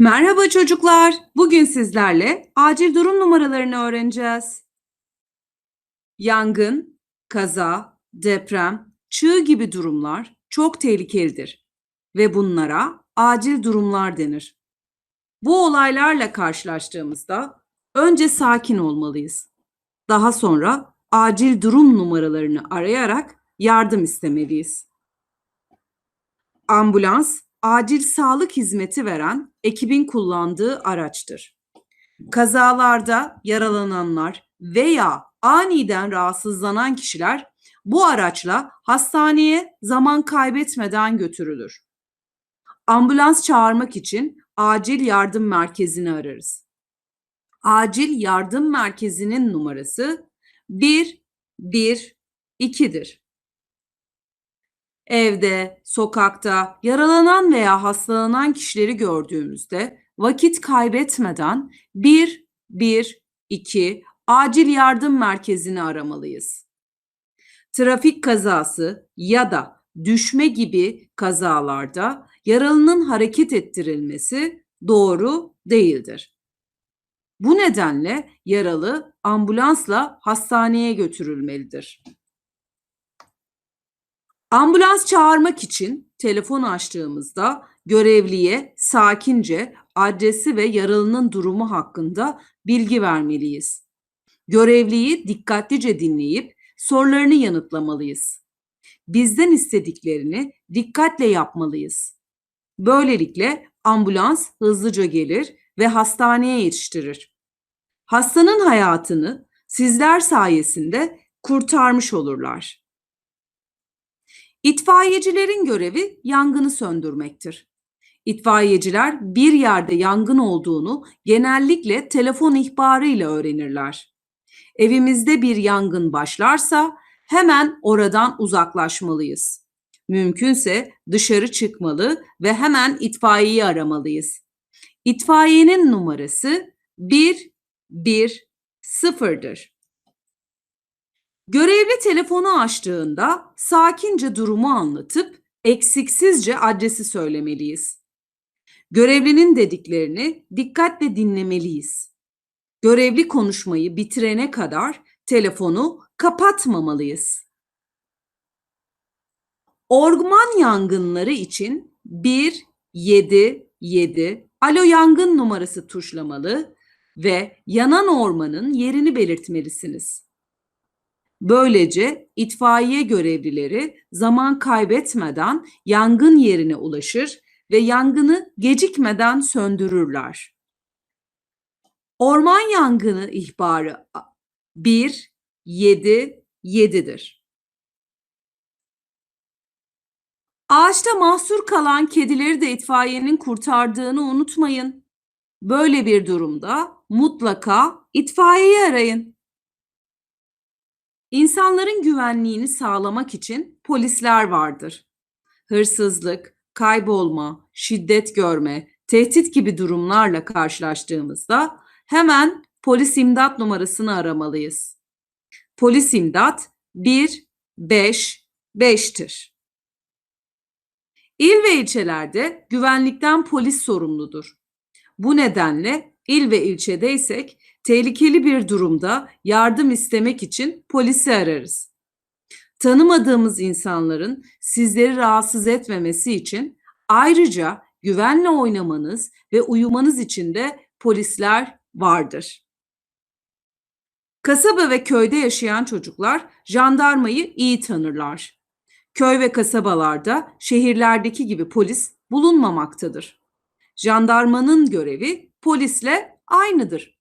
Merhaba çocuklar. Bugün sizlerle acil durum numaralarını öğreneceğiz. Yangın, kaza, deprem, çığ gibi durumlar çok tehlikelidir ve bunlara acil durumlar denir. Bu olaylarla karşılaştığımızda önce sakin olmalıyız. Daha sonra acil durum numaralarını arayarak yardım istemeliyiz. Ambulans acil sağlık hizmeti veren ekibin kullandığı araçtır. Kazalarda yaralananlar veya aniden rahatsızlanan kişiler bu araçla hastaneye zaman kaybetmeden götürülür. Ambulans çağırmak için acil yardım merkezini ararız. Acil yardım merkezinin numarası 112'dir. Evde, sokakta yaralanan veya hastalanan kişileri gördüğümüzde vakit kaybetmeden 1 1 2 acil yardım merkezini aramalıyız. Trafik kazası ya da düşme gibi kazalarda yaralının hareket ettirilmesi doğru değildir. Bu nedenle yaralı ambulansla hastaneye götürülmelidir. Ambulans çağırmak için telefonu açtığımızda görevliye sakince adresi ve yaralının durumu hakkında bilgi vermeliyiz. Görevliyi dikkatlice dinleyip sorularını yanıtlamalıyız. Bizden istediklerini dikkatle yapmalıyız. Böylelikle ambulans hızlıca gelir ve hastaneye yetiştirir. Hastanın hayatını sizler sayesinde kurtarmış olurlar. İtfaiyecilerin görevi yangını söndürmektir. İtfaiyeciler bir yerde yangın olduğunu genellikle telefon ihbarıyla öğrenirler. Evimizde bir yangın başlarsa hemen oradan uzaklaşmalıyız. Mümkünse dışarı çıkmalı ve hemen itfaiyeyi aramalıyız. İtfaiyenin numarası 110'dır. Görevli telefonu açtığında sakince durumu anlatıp eksiksizce adresi söylemeliyiz. Görevlinin dediklerini dikkatle dinlemeliyiz. Görevli konuşmayı bitirene kadar telefonu kapatmamalıyız. Orman yangınları için 177 alo yangın numarası tuşlamalı ve yanan ormanın yerini belirtmelisiniz. Böylece itfaiye görevlileri zaman kaybetmeden yangın yerine ulaşır ve yangını gecikmeden söndürürler. Orman yangını ihbarı 1 7 7'dir. Ağaçta mahsur kalan kedileri de itfaiyenin kurtardığını unutmayın. Böyle bir durumda mutlaka itfaiyeyi arayın. İnsanların güvenliğini sağlamak için polisler vardır. Hırsızlık, kaybolma, şiddet görme, tehdit gibi durumlarla karşılaştığımızda hemen polis imdat numarasını aramalıyız. Polis imdat 155'tir. İl ve ilçelerde güvenlikten polis sorumludur. Bu nedenle il ve ilçedeysek tehlikeli bir durumda yardım istemek için polisi ararız. Tanımadığımız insanların sizleri rahatsız etmemesi için ayrıca güvenle oynamanız ve uyumanız için de polisler vardır. Kasaba ve köyde yaşayan çocuklar jandarmayı iyi tanırlar. Köy ve kasabalarda şehirlerdeki gibi polis bulunmamaktadır. Jandarmanın görevi polisle aynıdır.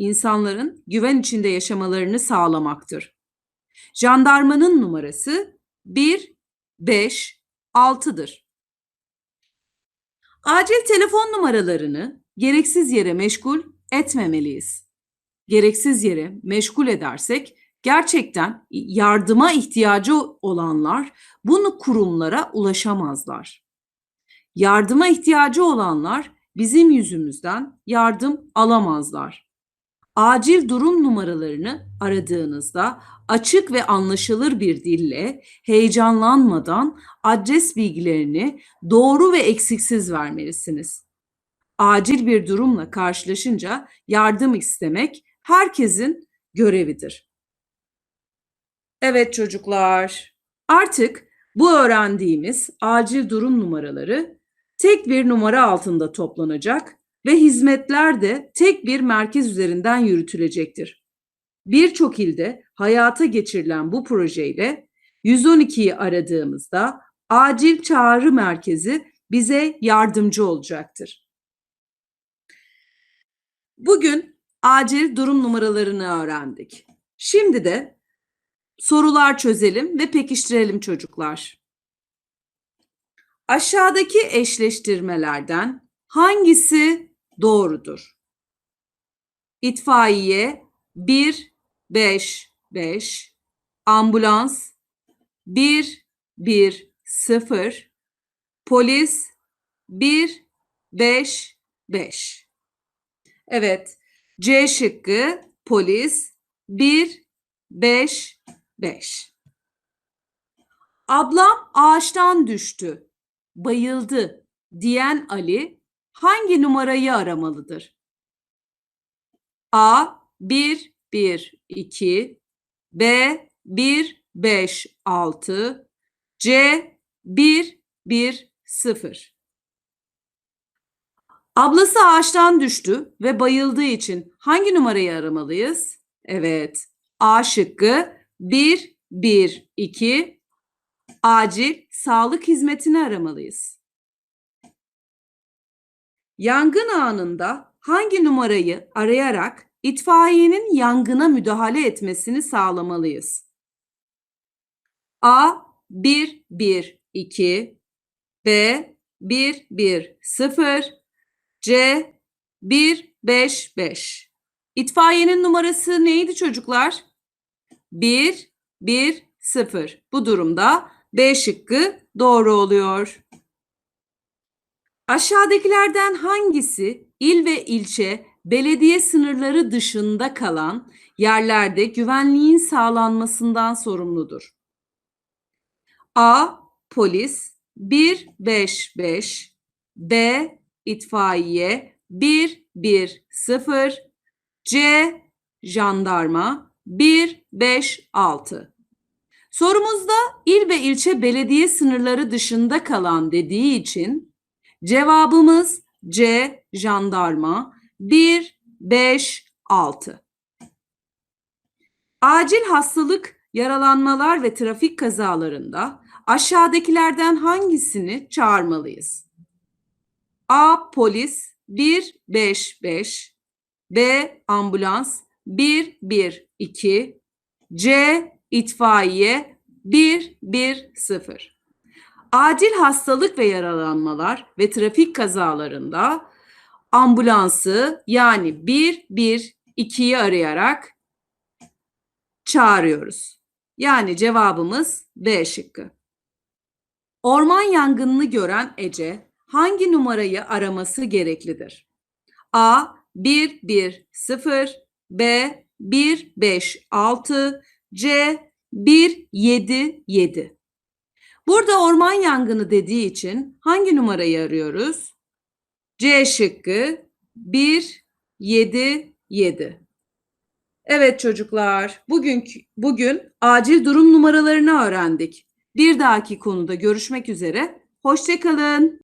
İnsanların güven içinde yaşamalarını sağlamaktır. Jandarmanın numarası 1 5 6'dır. Acil telefon numaralarını gereksiz yere meşgul etmemeliyiz. Gereksiz yere meşgul edersek gerçekten yardıma ihtiyacı olanlar bunu kurumlara ulaşamazlar. Yardıma ihtiyacı olanlar bizim yüzümüzden yardım alamazlar. Acil durum numaralarını aradığınızda açık ve anlaşılır bir dille heyecanlanmadan adres bilgilerini doğru ve eksiksiz vermelisiniz. acil bir durumla karşılaşınca yardım istemek herkesin görevidir. Evet çocuklar, artık bu öğrendiğimiz acil durum numaraları tek bir numara altında toplanacak ve hizmetler de tek bir merkez üzerinden yürütülecektir. Birçok ilde hayata geçirilen bu projeyle 112'yi aradığımızda acil çağrı merkezi bize yardımcı olacaktır. Bugün acil durum numaralarını öğrendik. Şimdi de sorular çözelim ve pekiştirelim çocuklar. Aşağıdaki eşleştirmelerden hangisi doğrudur? İtfaiye 1 5 5 ambulans 1 1 0 polis 1 5 5 Evet. C şıkkı polis 1 5 5 Ablam ağaçtan düştü, bayıldı diyen Ali hangi numarayı aramalıdır? A 1 1 2 B 1 5 6 C 1 1 0 Ablası ağaçtan düştü ve bayıldığı için hangi numarayı aramalıyız? Evet. A şıkkı 1 1 2 acil sağlık hizmetini aramalıyız. Yangın anında hangi numarayı arayarak itfaiyenin yangına müdahale etmesini sağlamalıyız? A 1 1 2 B 1 1 0 C 1 5 5 İtfaiyenin numarası neydi çocuklar? 1 1 0. Bu durumda B şıkkı doğru oluyor. Aşağıdakilerden hangisi il ve ilçe belediye sınırları dışında kalan yerlerde güvenliğin sağlanmasından sorumludur? A. Polis 1 5 5 B. İtfaiye 1 1 0 C. Jandarma 1 5 6 Sorumuzda il ve ilçe belediye sınırları dışında kalan dediği için cevabımız C. Jandarma 1 5 6 Acil hastalık, yaralanmalar ve trafik kazalarında aşağıdakilerden hangisini çağırmalıyız? A. Polis 1 5 5 B. Ambulans 1 1 2 C. İtfaiye 1 1 0 Acil hastalık ve yaralanmalar ve trafik kazalarında ambulansı yani 1 1 2'yi arayarak çağırıyoruz. Yani cevabımız B şıkkı. Orman yangınını gören Ece hangi numarayı araması gereklidir? A 1 1 0 B 1 5 6 C 1 7 7 Burada orman yangını dediği için hangi numarayı arıyoruz? C şıkkı 1 7 7 Evet çocuklar, bugün bugün acil durum numaralarını öğrendik. Bir dahaki konuda görüşmek üzere. Hoşçakalın.